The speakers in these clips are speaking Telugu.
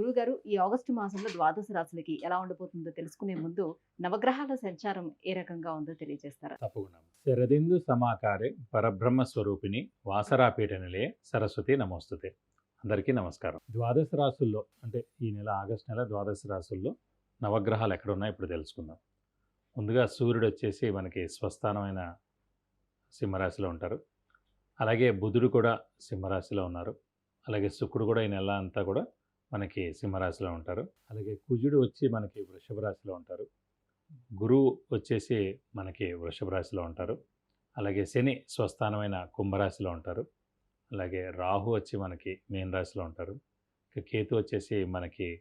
గురుగారు ఈ ఆగస్టు మాసంలో ద్వాదశ రాశులకి ఎలా ఉండబోతుందో తెలుసుకునే ముందు నవగ్రహాల సంచారం ఏ రకంగా ఉందో తెలియజేస్తారా? తప్పకుండా. శరదిందు సమాకారే పరబ్రహ్మ స్వరూపిణి వాసరాపీఠ నిలయ సరస్వతి నమోస్తుతే. అందరికీ నమస్కారం. ద్వాదశ రాసుల్లో అంటే ఈ నెల ఆగస్టు నెల ద్వాదశ రాసుల్లో నవగ్రహాలు ఎక్కడ ఉన్నాయో ఇప్పుడు తెలుసుకుందాం. ముందుగా సూర్యుడు వచ్చేసి మనకి స్వస్థానమైన సింహరాశిలో ఉంటారు. అలాగే బుధుడు కూడా సింహరాశిలో ఉన్నారు. అలాగే శుక్రుడు కూడా ఈ నెల అంతా కూడా మనకి సింహరాశిలో ఉంటారు. అలాగే కుజుడు వచ్చి మనకి వృషభ రాశిలో ఉంటారు. గురువు వచ్చేసి మనకి వృషభ రాశిలో ఉంటారు. అలాగే శని స్వస్థానమైన కుంభరాశిలో ఉంటారు. అలాగే రాహు వచ్చి మనకి మీన రాశిలో ఉంటారు. ఇక కేతు వచ్చేసి మనకి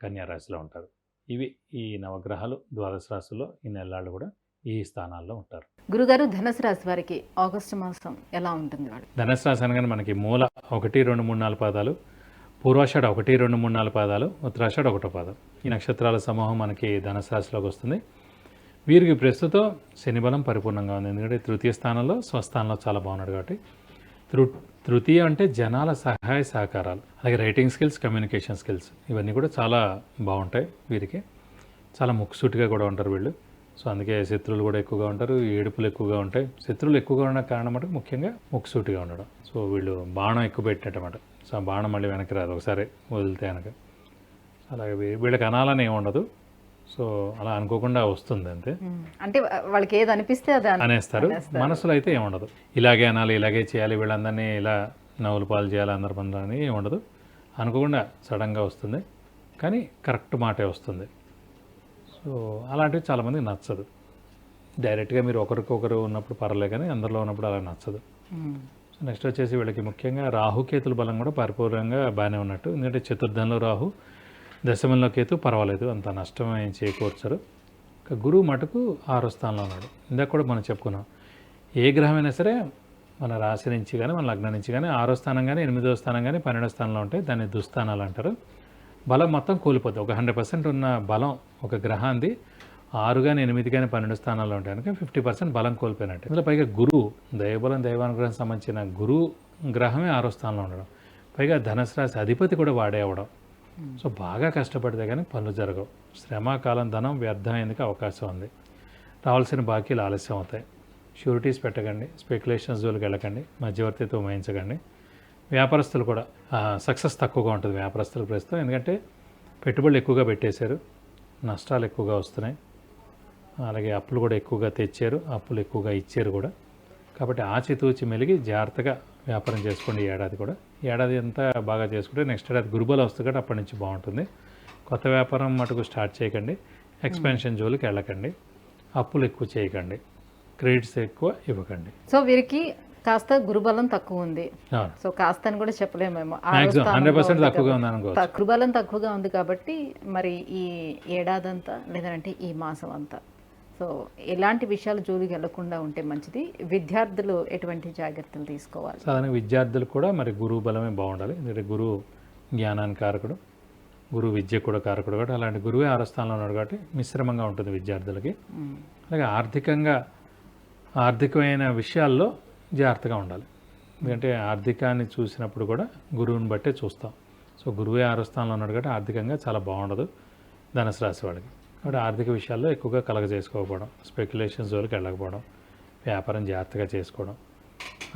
కన్యా రాశిలో ఉంటారు. ఇవి ఈ నవగ్రహాలు ద్వాదశ రాశుల్లో ఈ నెలలు కూడా ఈ స్థానాల్లో ఉంటారు. గురుగారు ధనుసు రాశి వారికి ఆగస్టు మాసం ఎలా ఉంటుంది వాడు? ధనుసు రాశి అనగానే మనకి మూల ఒకటి రెండు మూడు నాలుగు పాదాలు. పూర్వాషాఢ ఒకటి రెండు మూడు నాలుగు పాదాలు ఉత్తరాషాఢ ఒకటో పాదం. ఈ నక్షత్రాల సమూహం మనకి ధనుసు వస్తుంది. వీరికి ప్రస్తుతం శనిబలం పరిపూర్ణంగా ఉంది. ఎందుకంటే తృతీయ స్థానంలో స్వస్థానంలో చాలా బాగున్నాడు కాబట్టి. తృ తృతీయ అంటే జనాల సహాయ సహకారాలు అలాగే రైటింగ్ స్కిల్స్ కమ్యూనికేషన్ స్కిల్స్ ఇవన్నీ కూడా చాలా బాగుంటాయి వీరికి. చాలా ముక్కుసూటిగా కూడా ఉంటారు వీళ్ళు. సో అందుకే శత్రువులు కూడా ఎక్కువగా ఉంటారు ఏడుపులు ఎక్కువగా ఉంటాయి. శత్రువులు ఎక్కువగా ఉన్న కారణం అంటే ముఖ్యంగా ముక్కుసూటిగా ఉండడం. సో వీళ్ళు బాణం ఎక్కువ పెట్టినట్టమాట సో బాణం మళ్ళీ వెనక్కి రాదు ఒకసారి వదిలితే కనుక అలాగే వీళ్ళకి అనాలని ఏమి ఉండదు. సో అలా అనుకోకుండా వస్తుంది అంతే. అంటే వాళ్ళకి ఏది అనిపిస్తే అది అన- అనేస్తారు. మనసులో అయితే ఏముండదు ఇలాగే అనాలి ఇలాగే చేయాలి వీళ్ళందరినీ ఇలా నవ్వులు పాలు చేయాలి అందరి పనులని ఏముండదు అనుకోకుండా సడన్గా వస్తుంది. కానీ కరెక్ట్ మాటే వస్తుంది. సో అలాంటివి చాలామందికి నచ్చదు. డైరెక్ట్గా మీరు ఒకరికొకరు ఉన్నప్పుడు పర్లేదు కానీ అందరిలో ఉన్నప్పుడు అలా నచ్చదు. నెక్స్ట్ వచ్చేసి వీళ్ళకి ముఖ్యంగా రాహుకేతుల బలం కూడా పరిపూర్ణంగా బాగానే ఉన్నట్టు. ఎందుకంటే చతుర్థంలో రాహు దశమంలో కేతు పర్వాలేదు అంత నష్టం ఏం చేకూర్చరు. ఇక గురువు మటుకు ఆరో స్థానంలో ఉన్నాడు. ఇందాక కూడా మనం చెప్పుకున్నాం. ఏ గ్రహమైనా సరే మన రాశి నుంచి కానీ మన లగ్నం నుంచి కానీ ఆరో స్థానం కానీ ఎనిమిదో స్థానం కానీ పన్నెండో స్థానంలో ఉంటాయి దాన్ని దుస్థానాలు అంటారు. బలం మొత్తం కోల్పోతుంది ఒక హండ్రెడ్ పర్సెంట్ ఉన్న బలం ఒక గ్రహాన్ని ఆరు కానీ ఎనిమిది కానీ పన్నెండు స్థానాల్లో ఉంటాయి కనుక ఫిఫ్టీ పర్సెంట్ బలం కోల్పోయినట్టు. ఇందులో పైగా గురువు దైవబలం దైవానుగ్రహం సంబంధించిన గురువు గ్రహమే ఆరో స్థానంలో ఉండడం. పైగా ధనుసు రాశి అధిపతి కూడా వాడే అవడం సో బాగా కష్టపడితే కానీ పనులు జరగవు. శ్రమకాలం ధనం వ్యర్థమయ్యేందుకు అవకాశం ఉంది. రావాల్సిన బాకీలు ఆలస్యం అవుతాయి. షూరిటీస్ పెట్టకండి. స్పెక్యులేషన్స్ జోలికి వెళ్ళకండి. మధ్యవర్తితో వహించకండి. వ్యాపారస్తులు కూడా సక్సెస్ తక్కువగా ఉంటుంది వ్యాపారస్తుల ప్రస్తుతం. ఎందుకంటే పెట్టుబడులు ఎక్కువగా పెట్టేశారు. నష్టాలు ఎక్కువగా వస్తున్నాయి. అలాగే అప్పులు కూడా ఎక్కువగా తెచ్చారు అప్పులు ఎక్కువగా ఇచ్చారు కూడా. కాబట్టి ఆచితూచి మెలిగి జాగ్రత్తగా వ్యాపారం చేసుకోండి ఏడాది కూడా. ఏడాది అంతా బాగా చేసుకుంటే నెక్స్ట్ ఏడాది గురుబలం వస్తుంది కాబట్టి అప్పటి నుంచి బాగుంటుంది. కొత్త వ్యాపారం మటుకు స్టార్ట్ చేయకండి ఎక్స్పెన్షన్ జోలికి వెళ్ళకండి అప్పులు ఎక్కువ చేయకండి క్రెడిట్స్ ఎక్కువ ఇవ్వకండి. సో వీరికి కాస్త గురుబలం తక్కువ ఉంది. సో కాస్త అని కూడా చెప్పలేమేమో గురుబలం తక్కువగా ఉంది కాబట్టి మరి ఈ ఏడాదంతా లేదంటే ఈ మాసం అంతా. సో ఎలాంటి విషయాలు జోలికి వెళ్ళకుండా ఉంటే మంచిది? విద్యార్థులు ఎటువంటి జాగ్రత్తలు తీసుకోవాలి? సాధారణ విద్యార్థులు కూడా మరి గురువు బలమే బాగుండాలి. ఎందుకంటే గురువు జ్ఞానానికి కారకుడు గురువు విద్య కూడా కారకుడు కాబట్టి అలాంటి గురువే ఆరో స్థానంలో ఉన్నాడు కాబట్టి మిశ్రమంగా ఉంటుంది విద్యార్థులకి. అలాగే ఆర్థికంగా ఆర్థికమైన విషయాల్లో జాగ్రత్తగా ఉండాలి. ఎందుకంటే ఆర్థికాన్ని చూసినప్పుడు కూడా గురువుని బట్టే చూస్తాం. సో గురువే ఆరో స్థానంలో ఉన్నాడు కాబట్టి ఆర్థికంగా చాలా బాగుండదు ధనుసు రాశి వాళ్ళకి. కాబట్టి ఆర్థిక విషయాల్లో ఎక్కువగా కలగ చేసుకోకపోవడం స్పెక్యులేషన్స్ జోలికి వెళ్ళకపోవడం వ్యాపారం జాగ్రత్తగా చేసుకోవడం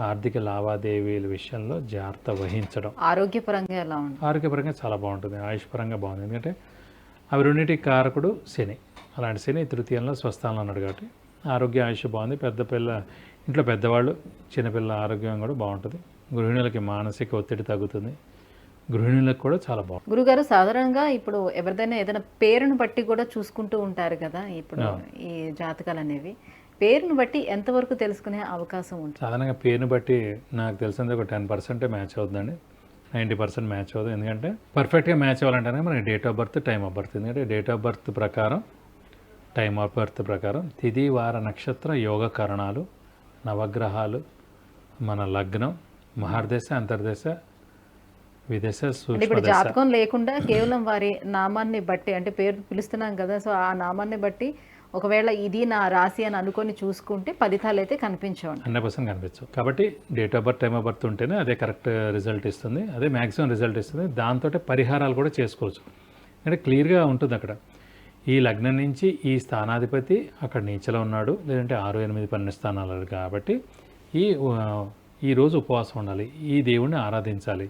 ఆర్థిక లావాదేవీల విషయంలో జాగ్రత్త వహించడం. ఆరోగ్యపరంగా ఎలా ఉంది ఆరోగ్యపరంగా చాలా బాగుంటుంది. ఆయుష్ పరంగా బాగుంది. ఎందుకంటే అవి రెండింటికి కారకుడు శని. అలాంటి శని తృతీయంలో స్వస్థానంలో ఉన్నాడు కాబట్టి ఆరోగ్య ఆయుష్ బాగుంది. పెద్ద పిల్ల ఇంట్లో పెద్దవాళ్ళు చిన్నపిల్లల ఆరోగ్యం కూడా బాగుంటుంది. గృహిణులకి మానసిక ఒత్తిడి తగ్గుతుంది. గృహిణులకు కూడా చాలా బాగుంటుంది. గురుగారు సాధారణంగా ఇప్పుడు ఎవరిదైనా ఏదైనా పేరును బట్టి కూడా చూసుకుంటూ ఉంటారు కదా ఇప్పుడు. ఈ జాతకాలు అనేవి. పేరును బట్టి ఎంతవరకు తెలుసుకునే అవకాశం ఉంటుంది? సాధారణంగా పేరుని బట్టి నాకు తెలిసింది ఒక టెన్ పర్సెంటే మ్యాచ్ అవుతుందండి. నైంటీ పర్సెంట్ మ్యాచ్ అవుతుంది. ఎందుకంటే పర్ఫెక్ట్గా మ్యాచ్ అవ్వాలంటేనే మనకి date of birth time of birth. ఎందుకంటే డేట్ ఆఫ్ బర్త్ ప్రకారం టైమ్ ఆఫ్ బర్త్ ప్రకారం తిథి వార నక్షత్ర యోగ కరణాలు నవగ్రహాలు మన లగ్నం మహర్దశ అంతర్దశ ఇప్పుడు జాతకం లేకుండా కేవలం వారి నామాన్ని బట్టి అంటే పేరు పిలుస్తున్నాం కదా సో ఆ నామాన్ని బట్టి ఒకవేళ ఇది నా రాశి అని అనుకొని చూసుకుంటే ఫలితాలు అయితే కనిపించవండి. హండ్రెడ్ పర్సెంట్ కనిపించవు. కాబట్టి date of birth time of birth ఉంటేనే అదే కరెక్ట్ రిజల్ట్ ఇస్తుంది. అదే మ్యాక్సిమం రిజల్ట్ ఇస్తుంది. దాంతో పరిహారాలు కూడా చేసుకోవచ్చు. అంటే క్లియర్గా ఉంటుంది అక్కడ. ఈ లగ్నం నుంచి ఈ స్థానాధిపతి అక్కడ నీచలో ఉన్నాడు. లేదంటే ఆరు ఎనిమిది పన్నెండు స్థానాలు కాబట్టి ఈ ఆ, ఈ రోజు ఉపవాసం ఉండాలి. ఈ దేవుణ్ణి ఆరాధించాలి.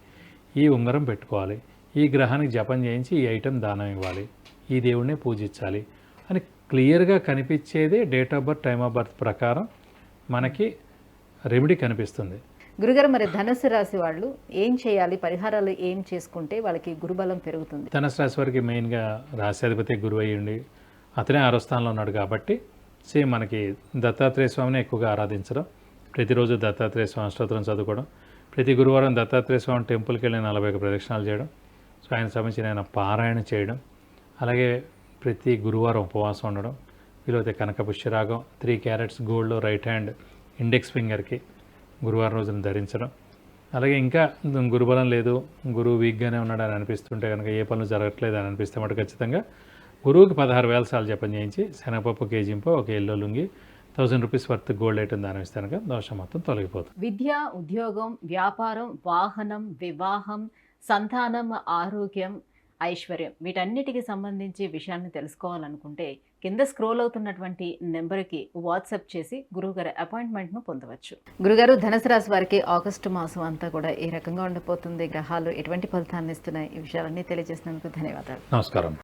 ఈ ఉంగరం పెట్టుకోవాలి. ఈ గ్రహానికి జపం చేయించి ఈ ఐటెం దానం ఇవ్వాలి. ఈ దేవుణ్ణి పూజించాలి అని క్లియర్గా కనిపించేదే date of birth time of birth ప్రకారం మనకి రెమెడీ కనిపిస్తుంది. గురుగారు మరి ధనుసు రాశి వాళ్ళు ఏం చేయాలి? పరిహారాలు ఏం చేసుకుంటే వాళ్ళకి గురుబలం పెరుగుతుంది? ధనుసు రాశి వారికి మెయిన్గా రాశ్యాధిపతి గురువు అయ్యండి అతనే ఆరో స్థానంలో ఉన్నాడు కాబట్టి సేమ్ మనకి దత్తాత్రేయ స్వామిని ఎక్కువగా ఆరాధించడం ప్రతిరోజు దత్తాత్రేయ స్వామి స్తోత్రం చదువుకోవడం ప్రతి గురువారం దత్తాత్రేయ స్వామి టెంపుల్కి వెళ్ళి నలభై ఒక ప్రదక్షిణాలు చేయడం సో ఆయన సంబంధించిన ఆయన పారాయణ చేయడం అలాగే ప్రతి గురువారం ఉపవాసం ఉండడం వీలైతే కనక పుష్యరాగం three carats gold right hand index ఫింగర్కి గురువారం రోజున ధరించడం. అలాగే ఇంకా గురుబలం లేదు గురువు వీక్గానే ఉన్నాడు అని అనిపిస్తుంటే కనుక ఏ పనులు జరగట్లేదు అని అనిపిస్తే మటు ఖచ్చితంగా గురువుకి పదహారు వేల సార్లు జపం చేయించి శనగపప్పు కేజింపు ఒక yellow lungi thousand rupees worth gold item దానం ఇస్తే కనుక దోషం మొత్తం తొలగిపోతుంది. విద్య ఉద్యోగం వ్యాపారం వాహనం వివాహం సంతానం ఆరోగ్యం ఐశ్వర్యం వీటన్నిటికి సంబంధించి విషయాన్ని తెలుసుకోవాలనుకుంటే కింద స్క్రోల్ అవుతున్నటువంటి నెంబర్కి వాట్సాప్ చేసి గురువుగారి అపాయింట్మెంట్ను పొందవచ్చు. గురుగారు ధనుసు రాశి వారికి ఆగస్టు మాసం అంతా కూడా ఏ రకంగా ఉండబోతుంది గ్రహాలు ఎటువంటి ఫలితాన్ని ఇస్తున్నాయి? ఈ విషయాలన్నీ తెలియజేసినందుకు ధన్యవాదాలు. నమస్కారం.